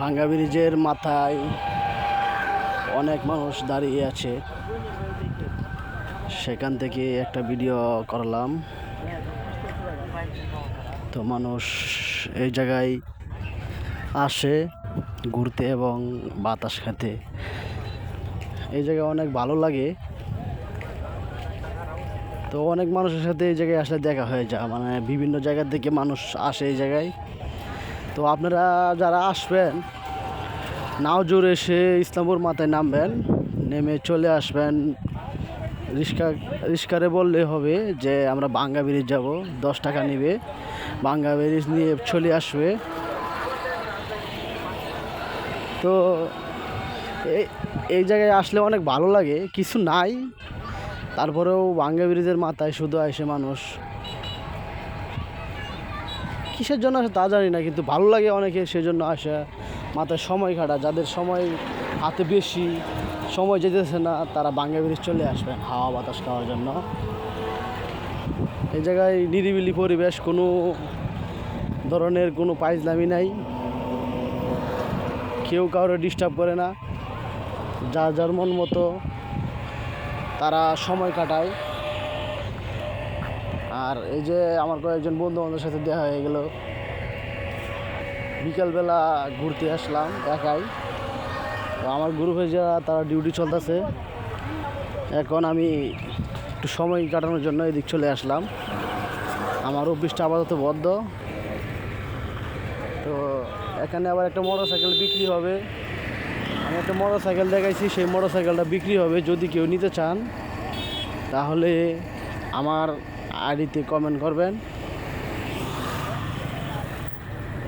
ভাঙ্গা ব্রিজের মাথায় অনেক মানুষ দাঁড়িয়ে আছে। সেখান থেকে একটা ভিডিও করলাম। তো মানুষ এই জায়গায় আসে ঘুরতে এবং বাতাস খেতে। এই জায়গায় অনেক ভালো লাগে। তো অনেক মানুষের সাথে এই জায়গায় আসলে দেখা হয়ে যায়। মানে বিভিন্ন জায়গা থেকে মানুষ আসে এই জায়গায়। তো আপনারা যারা আসবেন, নাও জোর এসে ইসলামপুর মাথায় নামবেন, নেমে চলে আসবেন। রিক্সা, রিক্সারে বললে হবে যে আমরা বাঙ্গা ব্রিজ যাব, দশ টাকা নেবে। বাঙ্গা ব্রিজ নিয়ে চলে আসবে। তো এই জায়গায় আসলে অনেক ভালো লাগে, কিছু নাই। তারপরেও বাঙ্গা ব্রিজের মাথায় শুধু আসে মানুষ। কিসের জন্য আসে তা জানি না, কিন্তু ভালো লাগে অনেকে সেজন্য আসে। মাথায় সময় কাটা, যাদের সময় হাতে বেশি সময় যেতেছে না, তারা বাঙ্গা ব্রিজ চলে আসবেন হাওয়া বাতাস খাওয়ার জন্য। এই জায়গায় নিরিবিলি পরিবেশ, কোনো ধরনের কোনো পাইজলামি নাই। কেউ কাউরে ডিস্টার্ব করে না। যা যার মন মতো তারা সময় কাটায়। আর এই যে আমার কয়েকজন বন্ধু বান্ধবের সাথে দেখা হয়ে গেল। বিকালবেলা ঘুরতে আসলাম একাই। আমার গ্রুপে যারা তারা ডিউটি চলতেছে। এখন আমি একটু সময় কাটানোর জন্য এদিক চলে আসলাম। আমার অফিসটা আপাতত বদ্ধ তো এখানে আবার একটা মোটর সাইকেল বিক্রি হবে। আমি একটা মোটর সাইকেল দেখাইছি, সেই মোটর সাইকেলটা বিক্রি হবে। যদি কেউ নিতে চান, তাহলে আমার আইডিতে কমেন্ট করবেন।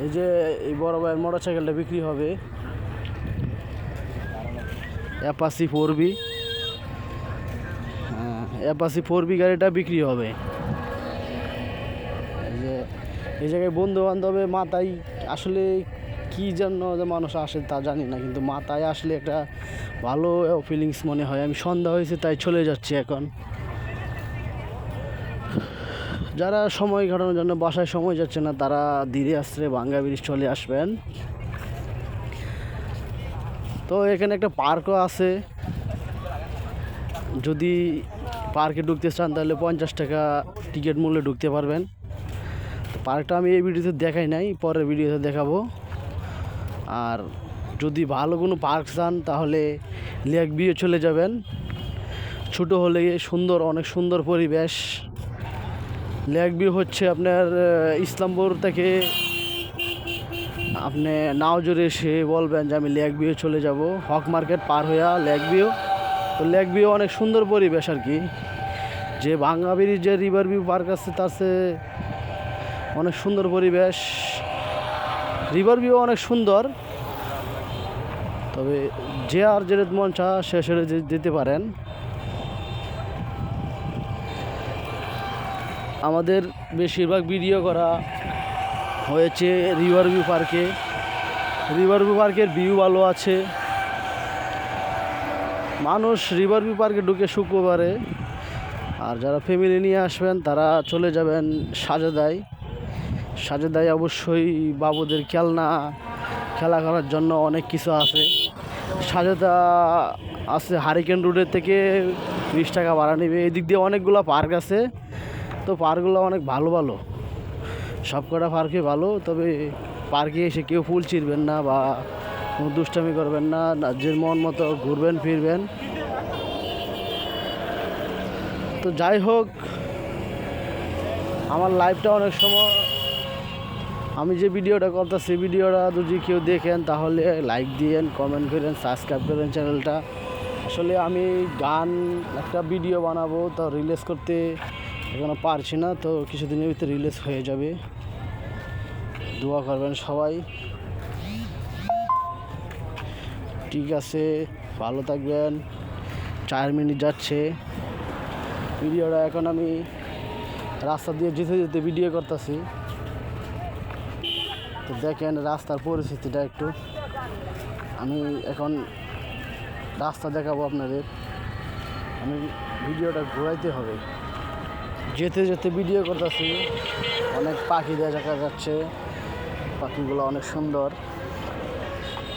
এই যে এই বড় ভাইয়ের মোটর সাইকেলটা বিক্রি হবে। অ্যাপাসি ফোর বি হ্যাঁ অ্যাপাসি ফোর বি গাড়িটা বিক্রি হবে। এই যে, এই জায়গায় বন্ধু বান্ধবে মাথায় আসলে কী জন্য যে মানুষ আসে তা জানি না, কিন্তু মাথায় আসলে একটা ভালো ফিলিংস মনে হয়। আমি সন্ধ্যা হয়েছে, তাই চলে যাচ্ছি এখন। যারা সময় কাটানোর জন্য বাসায় সময় যাচ্ছে না, তারা ধীরে আস্তে বাঙ্গা ব্রিজ চলে আসবেন। তো এখানে একটা পার্কও আছে। যদি পার্কে ঢুকতে চান, তাহলে পঞ্চাশ টাকা টিকিট মূল্যে ঢুকতে পারবেন। পার্কটা আমি এই ভিডিওতে দেখাই নাই, পরের ভিডিওতে দেখাবো। আর যদি ভালো কোনো পার্ক চান, তাহলে লেক বিয়ে চলে যাবেন। ছোটো হলে সুন্দর, অনেক সুন্দর পরিবেশ। লেক ভিউ হচ্ছে আপনার ইসলামপুর থেকে আপনি নাও জোরে এসে বলবেন যে আমি লেক ভিউ চলে যাব। হক মার্কেট পার হইয়া লেক ভিউ তো লেক ভিউ অনেক সুন্দর পরিবেশ আর কি। যে ভাঙ্গা ব্রিজ, যে রিভার ভিউ পার্ক আছে, তার সে অনেক সুন্দর পরিবেশ। রিভার ভিউ অনেক সুন্দর। তবে যে আর যে মন চা সে যে- যেতে পারেন। আমাদের বেশিরভাগ ভিডিও করা হয়েছে রিভার ভিউ পার্কে। রিভার ভিউ পার্কের ভিউ ভালো আছে। মানুষ রিভার ভিউ পার্কে ঢুকে শুক্রবারে। আর যারা ফ্যামিলি নিয়ে আসবেন, তারা চলে যাবেন সাজেদায়। সাজেদায় অবশ্যই বাবুদের খেলনা, খেলা করার জন্য অনেক কিছু আছে। সাজেদা আছে হারিকেন রোডের থেকে বিশ টাকা ভাড়া নেবে। এদিক দিয়ে অনেকগুলো পার্ক আছে। তো পার্কগুলো অনেক ভালো ভালো। সব কটা পার্কে ভালো, তবে পার্কে এসে কেউ ফুল চিরবেন না বা দুষ্টামি করবেন না যে মন মতো ঘুরবেন, ফিরবেন। তো যাই হোক, আমার লাইফটা অনেক সময় আমি যে ভিডিওটা করতেছি ভিডিওটা যদি কেউ দেখেন, তাহলে লাইক দিয়েন কমেন্ট করেন সাবস্ক্রাইব করেন চ্যানেলটা আসলে আমি গান একটা ভিডিও বানাবো, তা রিলিজ করতে এখনও পারছি না, তো কিছুদিনের ভিতরে রিলিজ হয়ে যাবে। দোয়া করবেন সবাই। ঠিক আছে, ভালো থাকবেন। চার মিনিট যাচ্ছে। ভিডিওটা এখন আমি রাস্তা দিয়ে যেতে যেতে ভিডিও করতেছি। তো দেখেন রাস্তার পরিস্থিতিটা একটু। আমি এখন রাস্তা দেখাবো আপনাদের। আমি ভিডিওটা ঘোরাইতে হবে। যেতে যেতে ভিডিও করতেছি। অনেক পাখি দেখা যাচ্ছে। পাখিগুলো অনেক সুন্দর।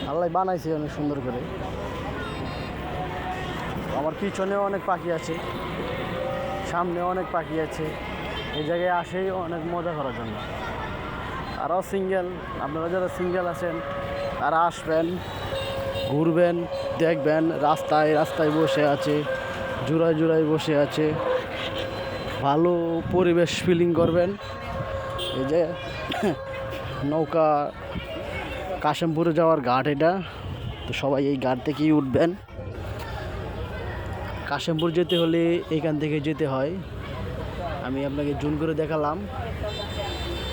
আল্লাহ বানাইছে অনেক সুন্দর করে। আমার পিছনেও অনেক পাখি আছে। সামনে অনেক পাখি আছে। এই জায়গায় আসেই অনেক মজা করার জন্য। আরও সিঙ্গেল আপনারা যারা সিঙ্গেল আছেন, তারা আসবেন, ঘুরবেন, দেখবেন, রাস্তায় রাস্তায় বসে আছে, জোড়ায় জোড়ায় বসে আছে। ভালো পরিবেশ ফিলিং করবেন। এই যে নৌকা কাশিমপুরে যাওয়ার ঘাট এটা। তো সবাই এই ঘাট থেকেই উঠবেন। কাশিমপুর যেতে হলে এখান থেকে যেতে হয়। আমি আপনাকে জুন করে দেখালাম।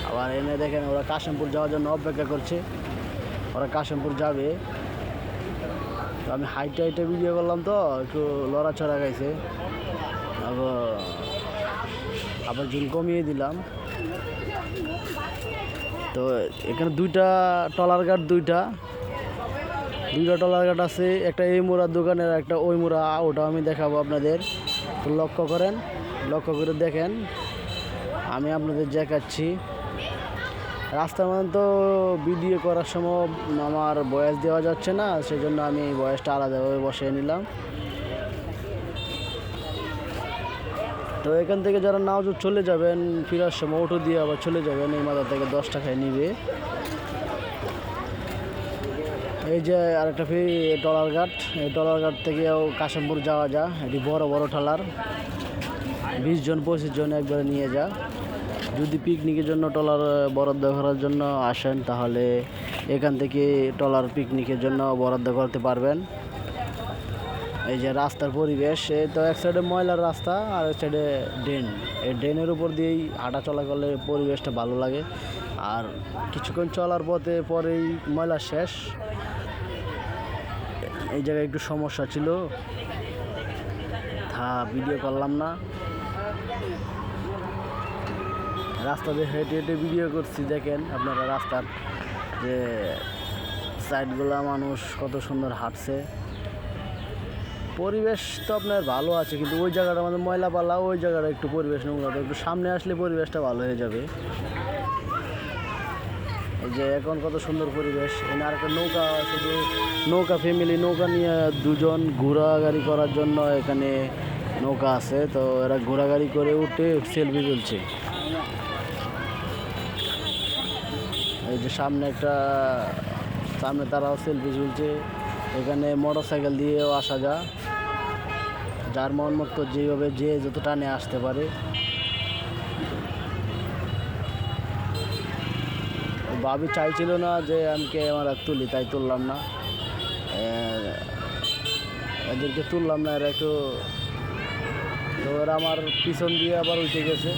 আবার এনে দেখেন ওরা কাশিমপুর যাওয়ার জন্য অপেক্ষা করছে। ওরা কাশিমপুর যাবে। তো আমি হাইটে হাইটে ভিডিও করলাম তো, একটু লড়াছড়া গাইছে। আবার আবার জুন কমিয়ে দিলাম। তো এখানে দুইটা টলার গার্ড দুইটা। দুইটা টলার গার্ড আছে, একটা এই মোড়ার দোকানের একটা ওই মোড়া ওটা আমি দেখাবো আপনাদের। তো লক্ষ্য করেন, লক্ষ্য করে দেখেন, আমি আপনাদের দেখাচ্ছি। রাস্তার মধ্যে তো ভিডিও করার সময় আমার বয়স দেওয়া যাচ্ছে না, সেজন্য আমি বয়সটা আলাদাভাবে বসিয়ে নিলাম। তো এখান থেকে যারা নাও চলে যাবেন, ফেরার সময় অটো দিয়ে আবার চলে যাবেন, এই মাথা থেকে দশ টাকায় নিবে। এই যে আরেকটা ফি টলার ঘাট, এই টলার ঘাট থেকেও কাশিমপুর যাওয়া যা, এটি বড় বড় টলার বিশ জন, পঁচিশ জন একবারে নিয়ে যা। যদি পিকনিকের জন্য টলার বরাদ্দ করার জন্য আসেন, তাহলে এখান থেকে টলার পিকনিকের জন্য বরাদ্দ করতে পারবেন। এই যে রাস্তার পরিবেশ এই তো এক সাইডে ময়লার রাস্তা, আর এক সাইডে ড্রেন। এই ড্রেনের উপর দিয়েই হাঁটা চলা করলে পরিবেশটা ভালো লাগে। আর কিছুক্ষণ চলার পথে পরেই ময়লা শেষ। এই জায়গায় একটু সমস্যা ছিল। থা ভিডিও করলাম না। রাস্তা দিয়ে হেঁটে হেঁটে ভিডিও করছি, দেখেন আপনারা রাস্তার যে সাইডগুলো মানুষ কত সুন্দর হাঁটছে। পরিবেশ তো আপনার ভালো আছে, কিন্তু ওই জায়গাটা আমাদের ময়লা পালা ওই জায়গাটা একটু পরিবেশ নোংরা একটু সামনে আসলে পরিবেশটা ভালো হয়ে যাবে। যে এখন কত সুন্দর পরিবেশ, এখানে আর একটা নৌকা শুধু নৌকা ফ্যামিলি নৌকা নিয়ে দুজন ঘোরাগাড়ি করার জন্য এখানে নৌকা আছে, তো এরা ঘোরাগাড়ি করে উঠে সেলফি তুলছে। এই যে সামনে একটা, সামনে তারাও সেলফি তুলছে, এখানে মোটর সাইকেল দিয়েও আসা যায়। যার মন মত যেভাবে যে যত টানে আসতে পারে। বাবি চাইছিল না যে আমি আমার তুলি, তাই তুললাম না। এদেরকে তুললাম না, এরা একটু তো ওরা আমার পিছন দিয়ে আবার উঠে গেছে।